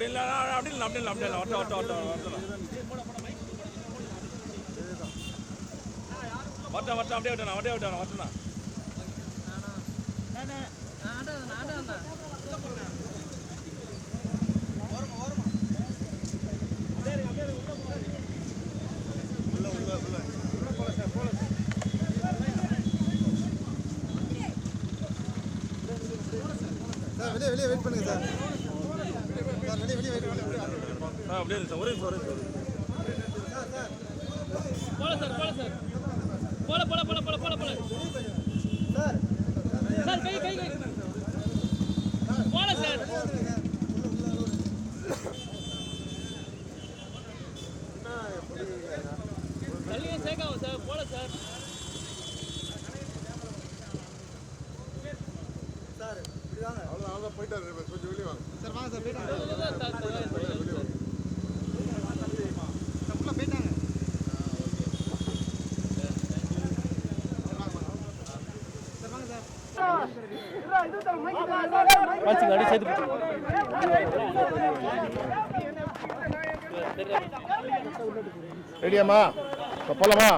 அப்படி இல்லை அப்படி இல்லை அப்படி இல்லை அப்படி இல்லை ஒட்ட ஒட்ட ஒட்ட ஒட்ட வட்டம் வட்டம் அப்படியே விட்டணும் அப்படியே விட்டணும் வட்டண்ணா வெளியே வெளியே வெயிட் பண்ணுங்க சார் வெளியே வெளியே வெயிட் பண்ணுங்க ஆ அப்படியே இருக்கு. சார் ஒரே நிமிஷம். போல சார் போல சார். போல போல போல போல போல போல. சார் சார் கை கை கை. போல சார். தள்ளியே சேர்க்காம சார் போல சார். சார் அவ்வளோ அவ்வளோ போயிட்டாரு கொஞ்சம் வெளியே வாங்க. சார் வாங்க சார் போயிட்டாங்க sir, sir, sir, sir, sir. Sir ஃபுல்லாக போயிட்டாங்க சார் வாங்க சார் வச்சுங்க அப்படியே சேர்த்து ரெடியாம்மா போலாமா?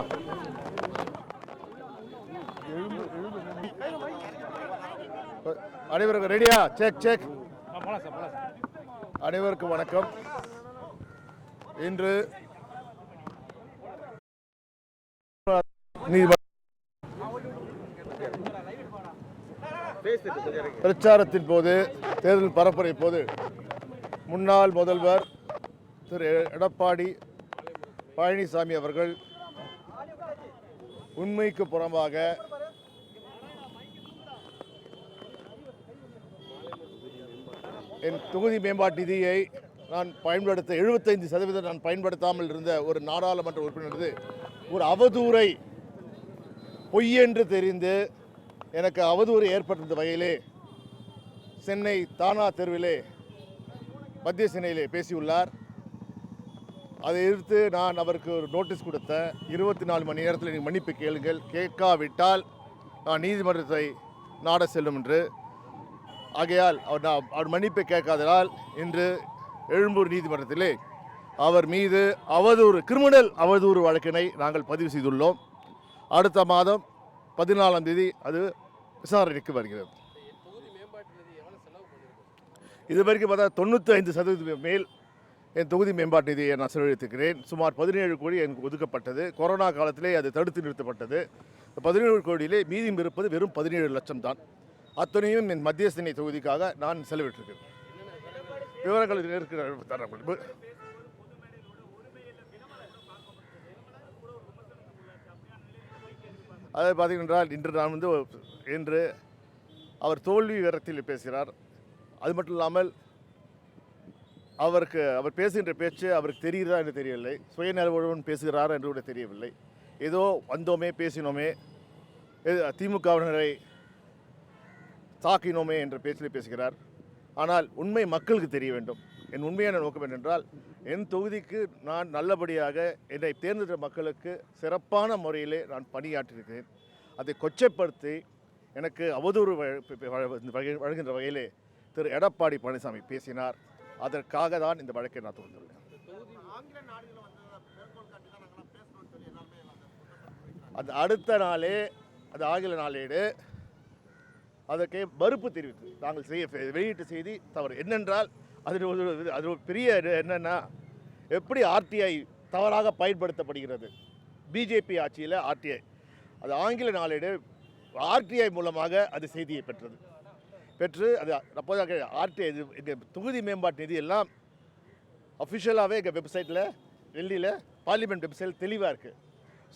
அனைவருக்கும் ரெடியா? செக் செக் அனைவருக்கும் வணக்கம். இன்று நீதிமன்ற பிரச்சாரத்தின் போது தேர்தல் பரப்புரை போது முன்னாள் முதல்வர் திரு எடப்பாடி பழனிசாமி அவர்கள் உண்மைக்கு புறம்பாக என் தொகுதி மேம்பாட்டு நிதியை நான் பயன்படுத்த எழுபத்தைந்து சதவீதம் நான் பயன்படுத்தாமல் இருந்த ஒரு நாடாளுமன்ற உறுப்பினரது ஒரு அவதூறை பொய்யென்று தெரிந்து எனக்கு அவதூறு ஏற்பட்டிருந்த வகையிலே சென்னை தானா தெருவிலே மத்திய சென்னையிலே பேசியுள்ளார். அதை எதிர்த்து நான் அவருக்கு ஒரு நோட்டீஸ் கொடுத்தேன். இருபத்தி நாலு மணி நேரத்தில் நீங்கள் மன்னிப்பு கேளுங்கள். கேட்காவிட்டால் நான் நீதிமன்றத்தை நாட செல்லும் என்று. ஆகையால் அவர் நான் அவர் மன்னிப்பை கேட்காததால் இன்று எழும்பூர் நீதிமன்றத்திலே அவர் மீது அவதூறு கிரிமினல் அவதூறு வழக்கினை நாங்கள் பதிவு செய்துள்ளோம். அடுத்த மாதம் பதினாலாம் தேதி அது விசாரணைக்கு வருகிறது. இது வரைக்கும் பார்த்தா தொண்ணூற்றி ஐந்து சதவீதம் மேல் என் தொகுதி மேம்பாட்டு நிதியை நான் செலவழித்திருக்கிறேன். சுமார் பதினேழு கோடி எனக்கு ஒதுக்கப்பட்டது. கொரோனா காலத்திலே அது தடுத்து நிறுத்தப்பட்டது. பதினேழு கோடியிலே மீதியும் இருப்பது வெறும் பதினேழு லட்சம் தான். அத்தனையும் என் மத்திய சென்னை தொகுதிக்காக நான் செலவிட்டிருக்கிறேன். விவரங்கள் இதில் இருக்கிற தரேன் அதை பார்த்தீங்கன்னா இன்று நான் வந்து என்று அவர் தோல்வி விவரத்தில் பேசுகிறார். அது மட்டும் இல்லாமல் அவருக்கு அவர் பேசுகின்ற பேச்சு அவருக்கு தெரிகிறதா என்று தெரியவில்லை. சுயநலவுடன் பேசுகிறார் என்று கூட தெரியவில்லை. ஏதோ வந்தோமே பேசினோமே திமுகவினரை தாக்கினோமே என்ற பேச்சில் பேசுகிறார். ஆனால் உண்மை மக்களுக்கு தெரிய வேண்டும். என் உண்மையான நோக்கம் என்னென்றால் என் தொகுதிக்கு நான் நல்லபடியாக என்னை தேர்ந்தெடுத்த மக்களுக்கு சிறப்பான முறையிலே நான் பணியாற்றியிருக்கிறேன். அதை கொச்சைப்படுத்தி எனக்கு அவதூறு வழங்குகின்ற வகையிலே திரு எடப்பாடி பழனிசாமி பேசினார். அதற்காக தான் இந்த வழக்கை நான் தொடர்ந்துள்ளேன். அது அடுத்த நாளே அது ஆங்கில நாளேடு அதற்கு மறுப்பு தெரிவித்து தாங்கள் செய்ய வெளியீட்டு செய்தி தவறு. என்னென்றால் அதில் ஒரு அது ஒரு பெரிய என்னென்னா எப்படி ஆர்டிஐ தவறாக பயன்படுத்தப்படுகிறது? பிஜேபி ஆட்சியில் ஆர்டிஐ அது ஆங்கில நாளேடு ஆர்டிஐ மூலமாக அது செய்தியை பெற்றது. பெற்று அது அப்போதாக ஆர்டிஐ இது எங்கள் தொகுதி மேம்பாட்டு நிதி எல்லாம் அஃபிஷியலாகவே எங்கள் வெப்சைட்டில் டெல்லியில் பார்லிமெண்ட் வெப்சைட் தெளிவாக இருக்குது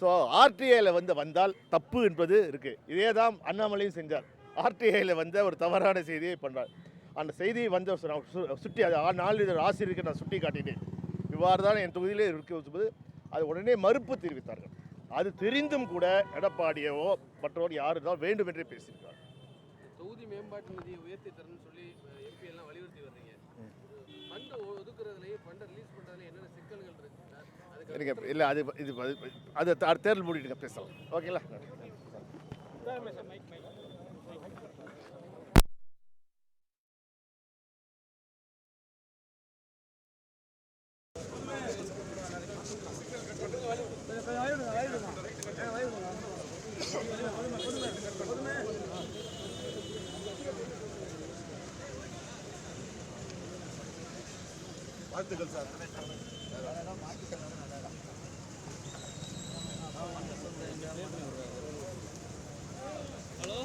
ஸோ ஆர்டிஐயில் வந்து வந்தால் தப்பு என்பது இருக்குது இதே தான் அண்ணாமலையும் செஞ்சார். ஆர்டிஐயில் வந்த ஒரு தவறான செய்தியை பண்ணார் அந்த செய்தியை வந்து சு- சுட்டி அது ஆ- நாளிதழ் ஆசிரியருக்கு நான் சுட்டி காட்டினேன் இவ்வாறு தான் என் தொகுதியிலே இருக்கும்போது அது உடனே மறுப்பு தெரிவித்தார்கள். அது தெரிந்தும் கூட எடப்பாடியோ மற்றவர் யாரு தான் வேண்டும் என்றே பேசியிருக்கார். தொகுதி மேம்பாட்டு நிதியை உயர்த்தி தரணும்னு சொல்லி எம்பி எல்லாம் வலியுறுத்தி வர்றீங்க. ஃபண்ட் ஒதுக்குறதுலயும் ஃபண்டை ரிலீஸ் பண்றதுல என்னென்ன சிக்கல்கள் இருக்கு? எனக்கு இல்லை அது இது அது- தேர்தல் மூடிட்டு பேசலாம். ஓகேங்களா? வாழ்த்துக்கள் சார். ஹலோ?